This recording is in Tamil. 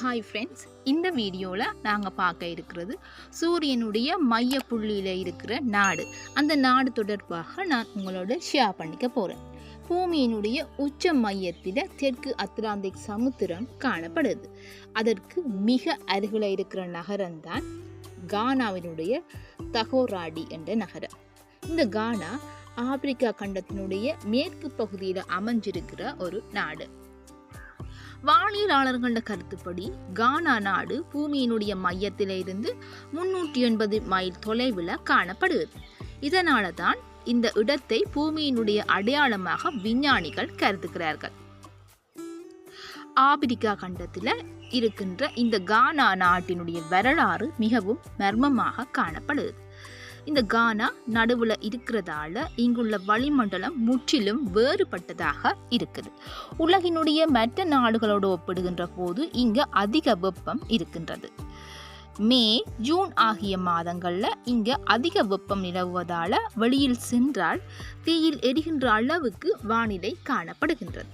ஹாய் ஃப்ரெண்ட்ஸ் இந்த வீடியோவில் நாங்கள் பார்க்க இருக்கிறது சூரியனுடைய மைய புள்ளியில் இருக்கிற நாடு. அந்த நாடு தொடர்பாக நான் உங்களோட ஷேர் பண்ணிக்க போகிறேன் பூமியினுடைய உச்ச மையத்தில் தெற்கு அத்லாந்திக் சமுத்திரம் காணப்படுது. அதற்கு மிக அருகில் இருக்கிற நகரம்தான் கானாவினுடைய தகோராடி என்ற நகரம். இந்த கானா ஆப்பிரிக்கா கண்டத்தினுடைய மேற்கு பகுதியில் அமைஞ்சிருக்கிற ஒரு நாடு. வானியலாளர்கள கருத்துப்படி கானா நாடு பூமியினுடைய மையத்திலிருந்து முன்னூற்றி எண்பது மைல் தொலைவில் காணப்படுகிறது. இதனால தான் இந்த இடத்தை பூமியினுடைய அடையாளமாக விஞ்ஞானிகள் கருதுகிறார்கள். ஆப்பிரிக்கா கண்டத்தில் இருக்கின்ற இந்த கானா நாட்டினுடைய வரலாறு மிகவும் மர்மமாக காணப்படுது இந்த கானா நடுவில் இருக்கிறதால இங்குள்ள வளிமண்டலம் முற்றிலும் வேறுபட்டதாக இருக்குது. உலகினுடைய மற்ற நாடுகளோடு ஒப்பிடுகின்ற போது இங்கு அதிக வெப்பம் இருக்கின்றது. மே ஜூன் ஆகிய மாதங்களில் இங்கே அதிக வெப்பம் நிலவுவதால் வெளியில் சென்றால் தீயில் எரிகின்ற அளவுக்கு வானிலை காணப்படுகின்றது.